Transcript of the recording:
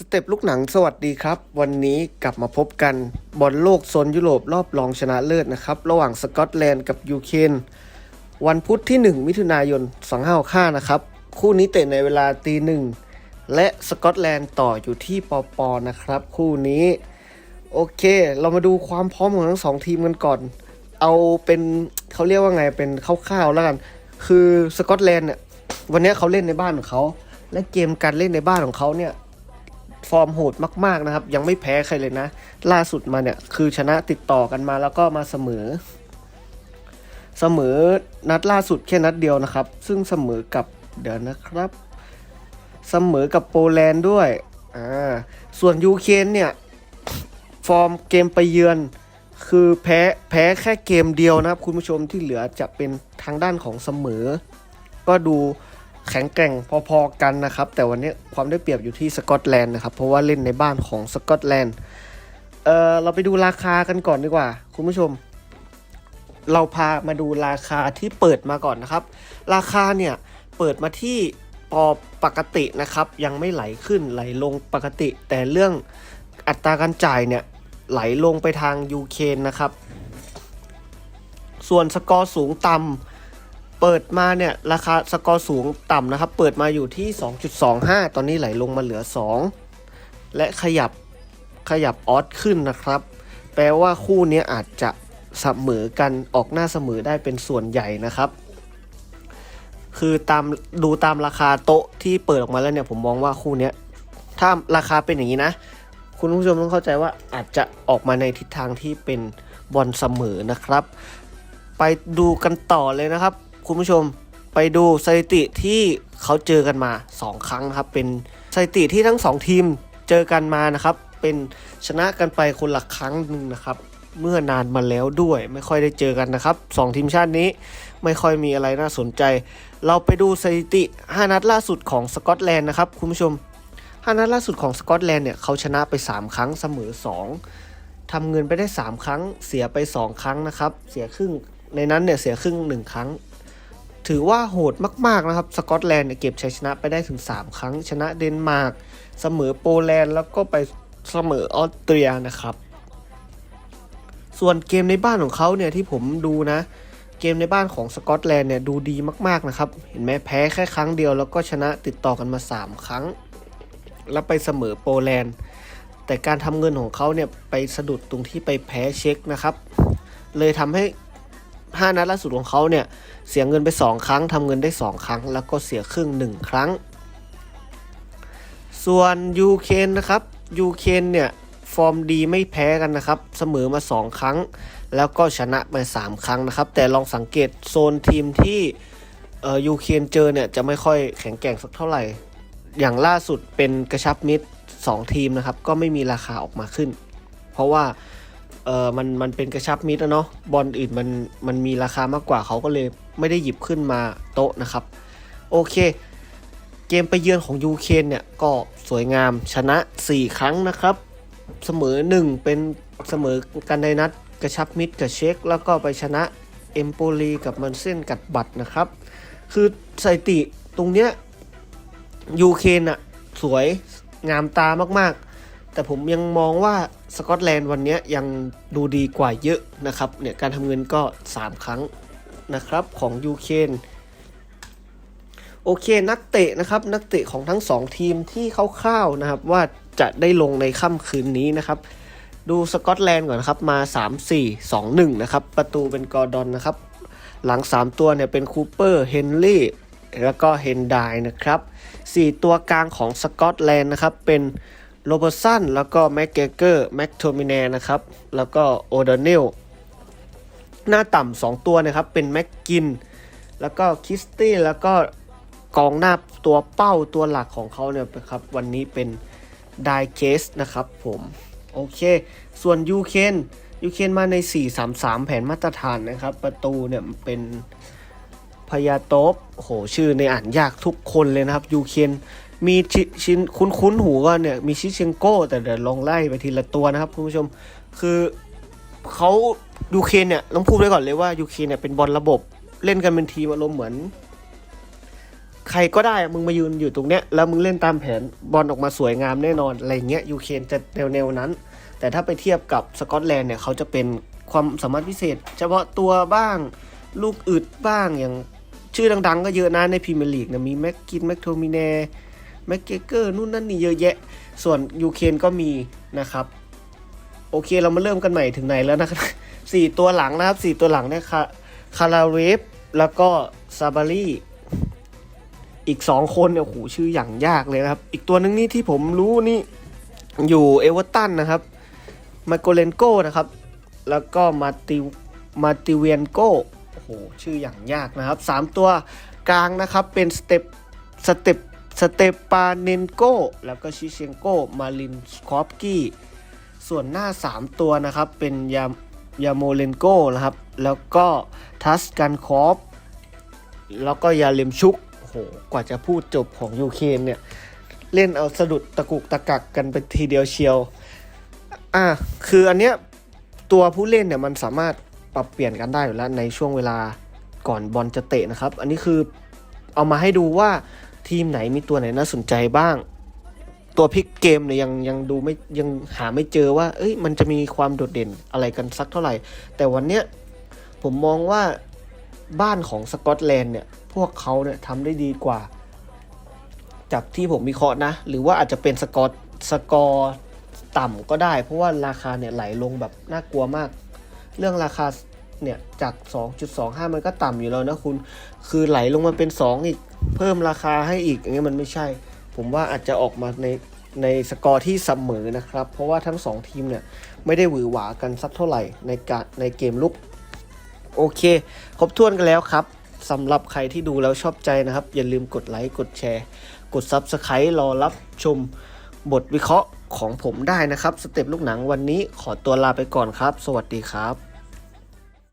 สเต็ปลูกหนังสวัสดีครับ วันนี้กลับมาพบกันบอลโลกโซนยุโรปรอบรองชนะเลิศนะครับ ระหว่างสกอตแลนด์กับยูเครนวันพุธที่ 1 มิถุนายน2565นะครับ คู่นี้เตะในเวลาตีหนึ่งและสกอตแลนด์ต่ออยู่ที่ปอปอนะครับ คู่นี้ โอเค เรามาดูความพร้อมของทั้งสองทีมกันก่อน เอาเป็นเขาเรียกว่าไงเป็นคร่าวๆแล้วกัน คือสกอตแลนด์เนี่ยวันนี้เขาเล่นในบ้านของเขาและเกมการเล่นในบ้านของเขาเนี่ย ฟอร์มโหดมากๆนะครับ ยังไม่แพ้ใครเลยนะ ล่าสุดมาเนี่ยคือชนะติดต่อกันมาแล้วก็มาเสมอ เสมอนัดล่าสุดแค่นัดเดียวนะครับ ซึ่งเสมอกับเดี๋ยวนะครับ เสมอกับโปแลนด์ด้วยอ่าส่วนยูเครนเนี่ยฟอร์มเกมไปเยือนคือแพ้แพ้แค่เกมเดียวนะครับ คุณผู้ชมที่เหลือจะเป็นทางด้านของเสมอ ก็ดู แข็งแกร่งพอๆกันนะครับ แต่วันนี้ความได้เปรียบอยู่ที่สกอตแลนด์นะครับ เพราะว่าเล่นในบ้านของสกอตแลนด์เออเราไปดูราคากันก่อนดีกว่า คุณผู้ชม เราพามาดูราคาที่เปิดมาก่อนนะครับ ราคาเนี่ยเปิดมาที่ปอปกตินะครับ ยังไม่ไหลขึ้นไหลลงปกติ แต่เรื่องอัตราการจ่ายเนี่ยไหลลงไปทางยูเครนนะครับ ส่วนสกอร์สูงต่ำ เปิดมาเนี่ยราคาสกอร์สูงต่ำนะครับ เปิดมาอยู่ที่ 2.25 ตอนนี้ไหลลงมาเหลือ 2 และขยับขยับออสขึ้นนะครับ แปลว่าคู่นี้อาจจะเสมอกันออกหน้าเสมอได้เป็นส่วนใหญ่นะครับ คือตามดูตามราคาโต๊ะที่เปิดออกมาแล้วเนี่ยผมมองว่าคู่นี้ถ้าราคาเป็นอย่างนี้นะ คุณผู้ชมต้องเข้าใจว่าอาจจะออกมาในทิศทางที่เป็นบอลเสมอนะครับ ไปดูกันต่อเลยนะครับ คุณผู้ชมไปดูสถิติที่เขาเจอกันมา 2 ครั้งนะครับ เป็นสถิติที่ทั้ง 2 ทีมเจอกันมานะครับ เป็นชนะกันไปคนละครั้งหนึ่งนะครับ เมื่อนานมาแล้วด้วยไม่ค่อยได้เจอกันนะครับ 2 ทีมชาตินี้ไม่ค่อยมีอะไรน่าสนใจ เราไปดูสถิติ 5 นัดล่าสุดของสกอตแลนด์นะครับคุณผู้ชม 5 นัดล่าสุดของสกอตแลนด์เนี่ยเขาชนะไป 3 ครั้งเสมอ 2ทำเงินไปได้ 3 ครั้งเสียไป 2 ครั้งนะครับ เสียครึ่งในนั้นเนี่ยเสียครึ่ง 1 ครั้ง ถือว่าโหดมาก ๆ นะครับ สกอตแลนด์เนี่ยเก็บชัยชนะไปได้ถึง 3 ครั้ง ชนะเดนมาร์ก เสมอโปแลนด์ แล้วก็ไปเสมอออสเตรียนะครับ ส่วนเกมในบ้านของเขาเนี่ยที่ผมดูนะ เกมในบ้านของสกอตแลนด์เนี่ยดูดีมาก ๆ นะครับ เห็นไหมแพ้แค่ครั้งเดียวแล้วก็ชนะติดต่อกันมา 3 ครั้ง แล้วไปเสมอโปแลนด์ แต่การทำเงินของเขาเนี่ยไปสะดุดตรงที่ไปแพ้เช็คนะครับ เลยทำให้ 5 นัดล่าสุดของเขาเนี่ยเสียเงินไป 2 ครั้งทำเงินได้ 2 ครั้ง แล้วก็เสียครึ่ง 1 ครั้ง ส่วนยูเครนนะครับยูเครนเนี่ยฟอร์มดีไม่แพ้กันนะครับ เสมอมา 2 ครั้ง แล้วก็ชนะไป 3 ครั้งนะครับ แต่ลองสังเกตโซนทีมที่ยูเครนเจอเนี่ยจะไม่ค่อยแข็งแกร่งสักเท่าไหร่ อย่างล่าสุดเป็นกระชับมิตร 2 ทีมนะครับ ก็ไม่มีราคาออกมาขึ้น เพราะว่า เออมันมันเป็นกระชับมิตรอะเนาะบอลอื่นมันมันมีราคามากกว่าเขาก็เลยไม่ได้หยิบขึ้นมาโต๊ะนะครับ โอเค เกมไปเยือนของยูเครนเนี่ยก็สวยงามชนะ 4 ครั้งนะครับ เสมอ 1 เป็นเสมอกันในนัดกระชับมิตรกับเช็ค แล้วก็ไปชนะเอมโปลีกับมันเส้นกัดบัตรนะครับ คือสถิติตรงเนี้ยยูเครนอะสวยงามตามากๆ แต่ผมยังมองว่าสกอตแลนด์วันนี้ยยังดูดีกว่าเยอะนะครับเนี่ยการทำเงินก็ 3 ครั้งนะครับของยูเครนโอเคนักเตะนะครับนักเตะของทั้ง 2 ทีมที่คร่าวๆนะครับว่าจะได้ลงในค่ำคืนนี้นะครับ ดูสกอตแลนด์ก่อนนะครับมา 3 4 2 1 นะครับ ประตูเป็นกอร์ดอนนะครับ หลัง 3 ตัวเนี่ยเป็นคูเปอร์เฮนรี่แล้วก็เฮนไดนะครับ 4 ตัวกลางของสกอตแลนด์นะครับเป็น โรเบอร์สันแล้วก็แม็กเกเกอร์แม็กโทมินนะครับ แล้วก็โอเดเนลหน้าต่ำสองตัวนะครับ เป็นแม็กกิน แล้วก็คิสตี้แล้วก็กองหน้าตัวเป้าตัวหลักของเขาเนี่ยครับ วันนี้เป็นไดเคสนะครับผมโอเค ส่วนยูเคนยูเคนมาใน 4-3-3 แผนมาตรฐานนะครับ ประตูเนี่ยเป็นพยาโตบโอ้โหชื่อในอ่านยากทุกคนเลยนะครับยูเคน มีชิชินคุ้นคุ้นๆหูก็เนี่ยมีชิเชงโก้ แต่เดี๋ยวลองไล่ไปทีละตัวนะครับคุณผู้ชมคือเขายูเคนเนี่ยต้องพูดไว้ก่อนเลยว่ายูเคนเนี่ยเป็นบอลระบบเล่นกันเป็นทีมอารมณ์เหมือน ใครก็ได้มึงมายืนอยู่ตรงเนี้ยแล้วมึงเล่นตามแผนบอลออกมาสวยงามแน่นอนอะไรเงี้ยยูเคนจะแนวแนวๆนั้น แต่ถ้าไปเทียบกับสกอตแลนด์เนี่ยเขาจะเป็นความสามารถพิเศษ เฉพาะตัวบ้าง ลูกอึดบ้างอย่างชื่อดังๆ ก็เยอะนะในพรีเมียร์ลีกนะมีแม็กกินแม็กโทมิเน่ แม็กเกเกอร์นู่นนั่นนี่เยอะแยะ ส่วนยูเคนก็มีนะครับ โอเคเรามาเริ่มกันใหม่ถึงไหนแล้วนะครับสี่ตัวหลังนะครับสี่ตัวหลังเนี่ยคาคาราเวฟแล้วก็ซาบารีอีกสองคนเนี่ยโอ้โหชื่ออย่างยากเลยนะครับ อีกตัวนึงนี่ที่ผมรู้นี่อยู่เอเวอร์ตันนะครับมาโกเลนโก้นะครับ แล้วก็มาติมาติเวียนโก้โอ้โหชื่ออย่างยากนะครับสามตัวกลางนะครับเป็นสเต็ปสเต็ป สเตปาเนนโกแล้วก็ชิเชงโกมาลินสคอฟกี้ ส่วนหน้า 3 ตัวนะครับเป็นยามยาโมเลนโกนะครับ แล้วก็ทัสกันคอฟแล้วก็ยาเลมชุกโอ้โหกว่าจะพูดจบของยูเคนเนี่ย เล่นเอาสะดุดตะกุกตะกักกันไปทีเดียวเชียว อะคืออันเนี้ยตัวผู้เล่นเนี่ยมันสามารถปรับเปลี่ยนกันได้อยู่แล้วในช่วงเวลาก่อนบอลจะเตะนะครับ อันนี้คือเอามาให้ดูว่า ทีมไหนมีตัวไหนน่าสนใจบ้าง ตัวพลิกเกมเนี่ยยังยังดูไม่ยังหาไม่เจอว่า เอ้ยมันจะมีความโดดเด่นอะไรกันสักเท่าไหร่ แต่วันเนี้ยผมมองว่าบ้านของสกอตแลนด์เนี่ย พวกเขาเนี่ยทำได้ดีกว่า จากที่ผมวิเคราะห์นะ หรือว่าอาจจะเป็นสกอตสกอร์ต่ำก็ได้ เพราะว่าราคาเนี่ยไหลลงแบบน่ากลัวมาก เรื่องราคา เนี่ยจาก 2.25 มันก็ต่ำอยู่แล้วนะคุณ คือไหลลงมาเป็น 2 อีก เพิ่มราคาให้อีกอย่างเงี้ยมันไม่ใช่ ผมว่าอาจจะออกมาในในสกอร์ที่เสมอนะครับ เพราะว่าทั้ง 2 ทีมเนี่ยไม่ได้หวือหวากันสักเท่าไหร่ในการในเกมลุก โอเค ครบถ้วนกันแล้วครับสำหรับใครที่ดูแล้วชอบใจนะครับ อย่าลืมกดไลค์ กดแชร์ กด Subscribe รอรับชมบทวิเคราะห์ของผมได้นะครับ สเต็ปลูกหนังวันนี้ขอตัวลาไปก่อนครับ สวัสดีครับ